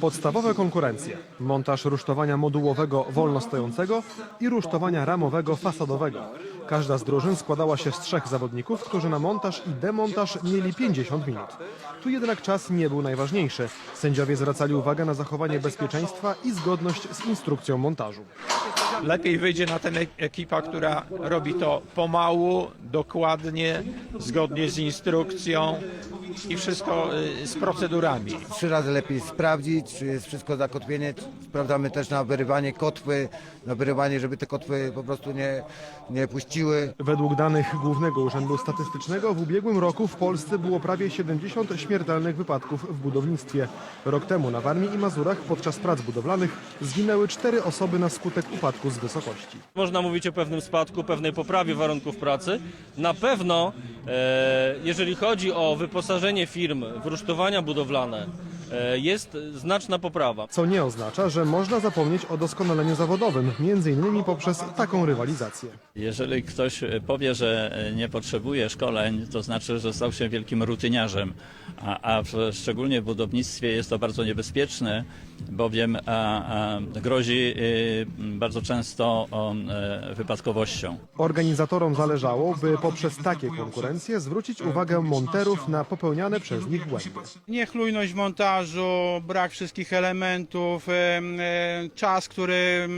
Podstawowe konkurencje. Montaż rusztowania modułowego wolnostojącego i rusztowania ramowego fasadowego. Każda z drużyn składała się z trzech zawodników, którzy na montaż i demontaż mieli 50 minut. Tu jednak czas nie był najważniejszy. Sędziowie zwracali uwagę na zachowanie bezpieczeństwa i zgodność z instrukcją montażu. lepiej wyjdzie na ten ekipa, która robi to pomału, dokładnie, zgodnie z instrukcją i wszystko y, z procedurami. trzy razy lepiej sprawdzić, czy jest wszystko zakotwienie. Sprawdzamy też na wyrywanie kotwy, na wyrywanie, żeby te kotwy po prostu nie, nie puściły. Według danych Głównego Urzędu Statystycznego w ubiegłym roku w Polsce było prawie 70 śmiertelnych wypadków w budownictwie. Rok temu na Warmii i Mazurach podczas prac budowlanych zginęły cztery osoby na skutek upadku z wysokości. Można mówić o pewnym spadku, pewnej poprawie warunków pracy. Na pewno, e, jeżeli chodzi o wyposażenie firm w rusztowania budowlane, jest znaczna poprawa. Co nie oznacza, że można zapomnieć o doskonaleniu zawodowym, między innymi poprzez taką rywalizację. Jeżeli ktoś powie, że nie potrzebuje szkoleń, to znaczy, że stał się wielkim rutyniarzem, a, a w, szczególnie w budownictwie jest to bardzo niebezpieczne, bowiem a, a, grozi y, bardzo często o, e, wypadkowością. Organizatorom zależało, by poprzez takie konkurencje zwrócić uwagę monterów na popełniane przez nich błędy. Niechlujność w montażu, brak wszystkich elementów, em, czas, który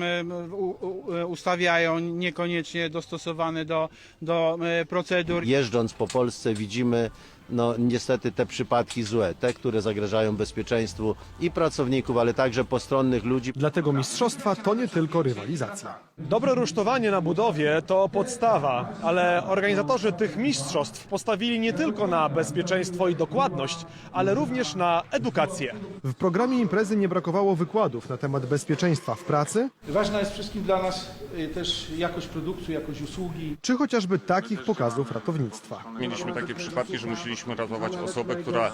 ustawiają, niekoniecznie dostosowany do, do procedur. Jeżdżąc po Polsce widzimy no niestety te przypadki złe, te, które zagrażają bezpieczeństwu i pracowników, ale także postronnych ludzi. Dlatego mistrzostwa to nie tylko rywalizacja. Dobre rusztowanie na budowie to podstawa, ale organizatorzy tych mistrzostw postawili nie tylko na bezpieczeństwo i dokładność, ale również na edukację. W programie imprezy nie brakowało wykładów na temat bezpieczeństwa w pracy, Ważna jest wszystkim dla nas y, też jakość produktu, jakość usługi. czy chociażby takich pokazów ratownictwa. Mieliśmy takie przypadki, że musieliśmy ratować osobę, która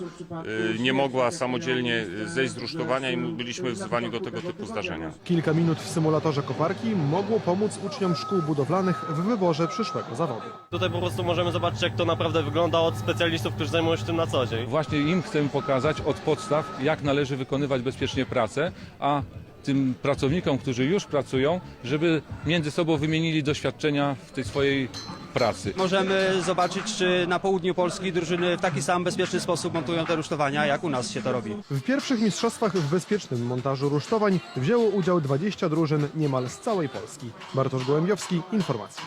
y, nie mogła samodzielnie zejść z rusztowania i byliśmy wzywani do tego typu zdarzenia. Kilka minut w symulatorze koparki mogło pomóc uczniom szkół budowlanych w wyborze przyszłego zawodu. Tutaj po prostu możemy zobaczyć, jak to naprawdę wygląda od specjalistów, którzy zajmują się tym na co dzień. Właśnie im chcemy pokazać od podstaw, jak należy wykonywać bezpiecznie pracę, a tym pracownikom, którzy już pracują, żeby między sobą wymienili doświadczenia w tej swojej pracy. Możemy zobaczyć, czy na południu Polski drużyny w taki sam bezpieczny sposób montują te rusztowania, jak u nas się to robi. W pierwszych mistrzostwach w bezpiecznym montażu rusztowań wzięło udział 20 drużyn niemal z całej Polski. Bartosz Gołębiowski, informacje.